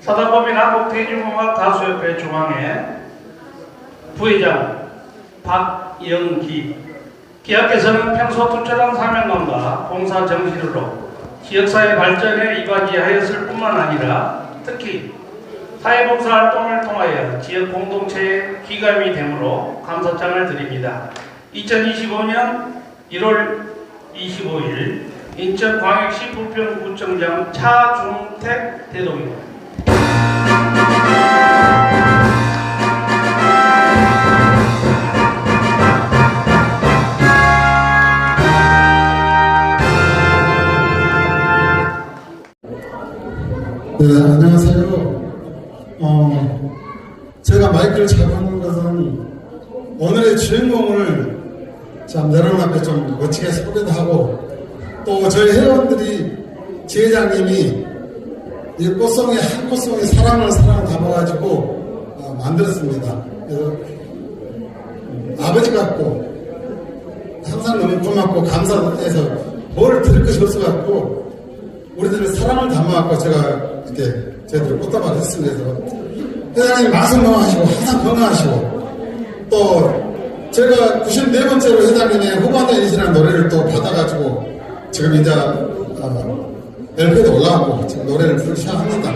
사단법인 한국대중음악 가수협회 중앙회 부회장 박영기 기업께서는 평소 투철한 사명감과 봉사 정신으로 지역사회 발전에 이바지하였을 뿐만 아니라 특히 사회봉사 활동을 통하여 지역 공동체의 귀감이 되므로 감사장을 드립니다. 2025년 1월 25일 인천광역시 부평구청장 차중택 대동입니다. 네, 안녕하세요. 어, 제가 마이크를 잡은 것은 오늘의 주인공을 참 여러분 앞에 좀 멋지게 소개도 하고 또 저희 회원들이 지회장님이 이 꽃송이 한 꽃송이 사랑을 사랑 담아가지고 어, 만들었습니다. 음, 아버지 같고 항상 너무 고맙고 감사해서 뭘 드릴 것이 없어갖고 우리들의 사랑을 담아갖고 제가 이렇게 저희들 꽃다발 했습니다. 그래서 회장님 말씀하시고 항상 건강하시고 또 제가 94번째로 회장님의 후반전이시라는 노래를 또 받아가지고 지금 이제 어, LP에도 올라왔고 지금 노래를 부르기 시작합니다.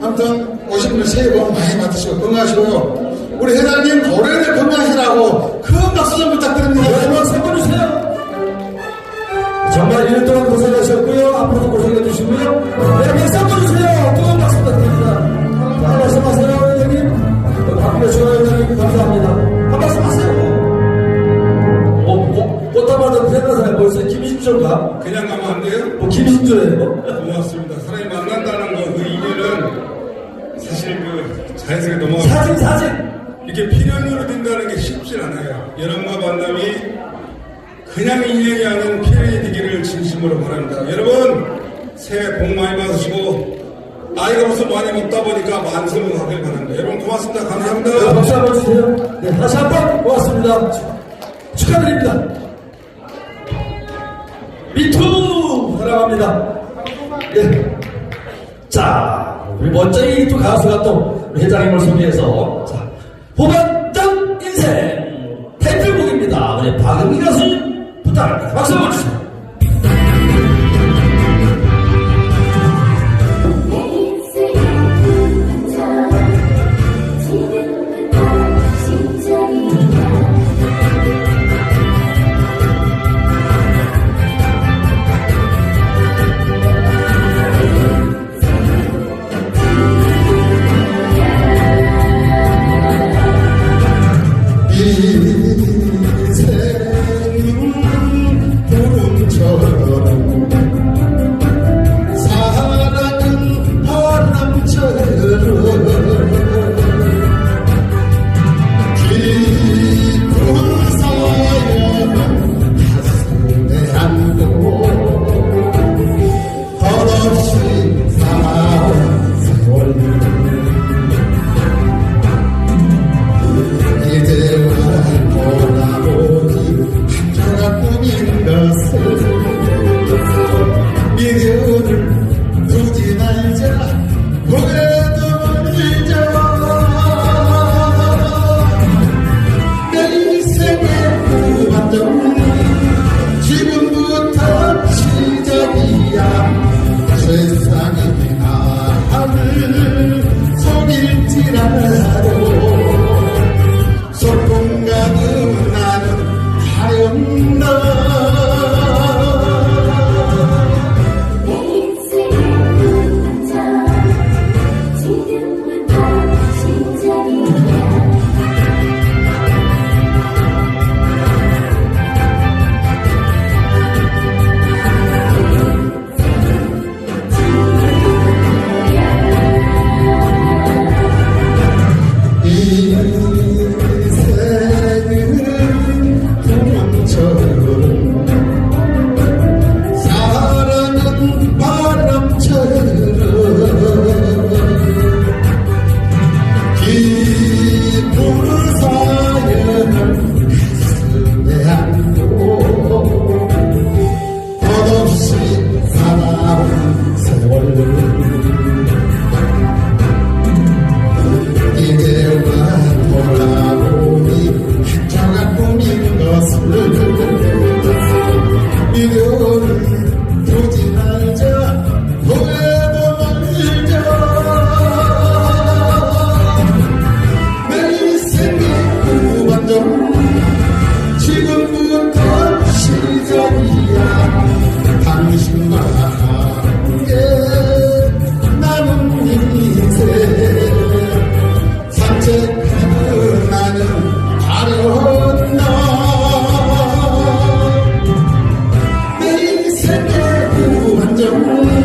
아무튼 오신 분들 새해 복 많이 받으시고 건강하시고요. 우리 회장님 노래를 건강하시라고 큰 박수 좀 부탁드립니다. 마지막 선물 주세요. 정말 1년 동안 고생하셨고요. 앞으로도 고생해 주시고요. 여러분 주세요. 김신조예요, 뭐? 고맙습니다. 사람이 만난다는 거, 그 인연은 사실 그 자연스럽게 넘어가. 사진, 사진. 이렇게 필연으로 된다는 게 쉽진 않아요. 여러분과 만남이 그냥 인연이 아닌 필연이 되기를 진심으로 바랍니다. 여러분, 새해 복 많이 받으시고, 나이가 벌써 많이 먹다 보니까 만성하길 바랍니다. 여러분 고맙습니다. 자, 감사합니다. 박수 한번 주세요. 네, 다시 한번 고맙습니다. 축하드립니다. 미투! 사랑합니다. 네. 자, 우리 멋쟁이 또 가수가 또 회장님을 소개해서, 자, 후반전 인생 타이틀곡입니다. 우리 박은기 가수님 부탁합니다. 박수 한번 주세요. you. 생애 그 환경